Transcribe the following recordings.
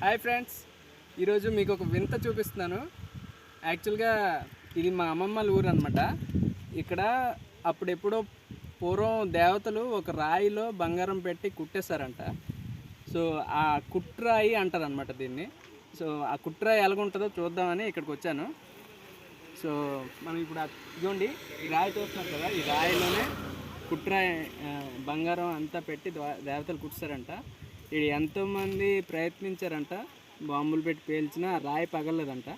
Hi friends. ఈరోజు మీకు ఒక వింత చూపిస్తున్నాను. యాక్చువల్గా ఇది మా అమ్మమ్మల ఊరు అనమాట ఇక్కడ అప్పుడెప్పుడో పూర్వం దేవతలు ఒక రాయిలో బంగారం పెట్టి కుట్టేశారంట. సో ఆ కుట్రాయి అంటారనమాట దీన్ని. సో ఆ కుట్రాయి ఎలాగుంటుందో చూద్దామని ఇక్కడికి వచ్చాను. సో మనం ఇప్పుడు ఇదిగోండి ఈ రాయి చూస్తున్నాం కదా ఈ రాయిలోనే కుట్రాయి బంగారం అంతా పెట్టి దేవతలు కుట్టారంట ఇది ఎంతోమంది ప్రయత్నించారంట బాంబులు పెట్టి పేల్చినా ఆ రాయి పగలలేదంట.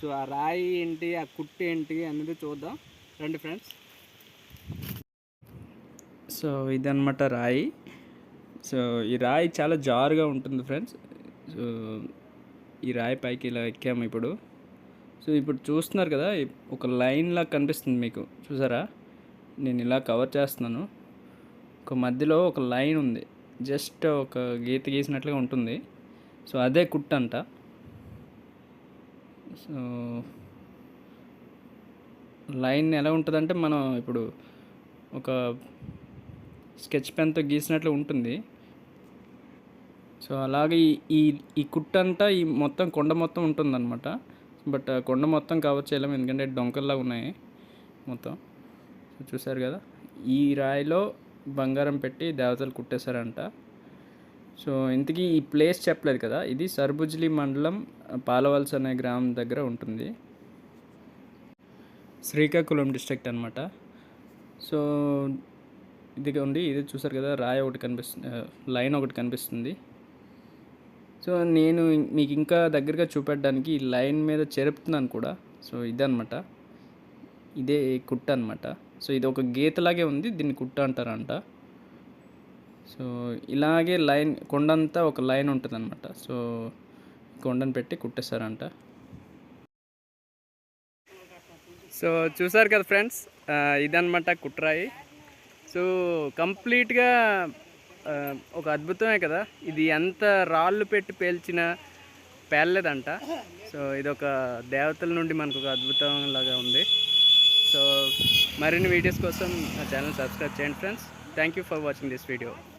సో ఆ రాయి ఏంటి ఆ కుట్టు ఏంటి అనేది చూద్దాం. రండి ఫ్రెండ్స్. సో ఇదన్నమాట రాయి. సో ఈ రాయి చాలా జారుగా ఉంటుంది ఫ్రెండ్స్. సో ఈ రాయి పైకి ఇలా ఎక్కాము ఇప్పుడు. సో ఇప్పుడు చూస్తున్నారు కదా ఒక లైన్ లా కనిపిస్తుంది మీకు. చూసారా? నేను ఇలా కవర్ చేస్తున్నాను. ఒక మధ్యలో ఒక లైన్ ఉంది. జస్ట్ ఒక గీత గీసినట్లుగా ఉంటుంది. సో అదే కుట్టు అంట. సో లైన్ ఎలా ఉంటుందంటే మనం ఇప్పుడు ఒక స్కెచ్ పెన్తో గీసినట్లు ఉంటుంది. సో అలాగే ఈ ఈ ఈ కుట్టు అంతా ఈ మొత్తం కొండ మొత్తం ఉంటుందన్నమాట. బట్ కొండ మొత్తం కవర్ చేయలేము ఎందుకంటే డొంకల్లా ఉన్నాయి మొత్తం. చూసారు కదా? ఈ రాయిలో బంగారం పెట్టి దేవతలు కుట్టేశారంట. సో ఇంతకీ ఈ ప్లేస్ చెప్పలేదు కదా? ఇది సర్బుజ్లి మండలం పాలవల్స్ అనే గ్రామం దగ్గర ఉంటుంది. శ్రీకాకుళం డిస్ట్రిక్ట్ అనమాట సో ఇది ఉంది ఇది చూసారు కదా? రాయి ఒకటి కనిపిస్తుంది లైన్ ఒకటి కనిపిస్తుంది. సో నేను మీకు ఇంకా దగ్గరగా చూపెట్టడానికి ఈ లైన్ మీద చెరుపుతున్నాను కూడా. సో ఇదనమాట ఇదే కుట్ట అనమాట సో ఇది ఒక గీతలాగే ఉంది దీన్ని కుట్ట అంటారంట. సో ఇలాగే లైన్ కొండంతా ఒక లైన్ ఉంటుంది అనమాట సో కొండను పెట్టి కుట్టేస్తారంట సో చూసారు కదా ఫ్రెండ్స్ ఇదనమాట కుట్రాయి. సో కంప్లీట్గా ఒక అద్భుతమే కదా ఇది ఎంత రాళ్ళు పెట్టి పేల్చిన పేలలేదంట. సో ఇది ఒక దేవతల నుండి మనకు ఒక అద్భుతం లాగా ఉంది. సో మరిన్ని వీడియోస్ కోసం నా ఛానల్ సబ్స్క్రైబ్ చేయండి friends. Thank you for watching this video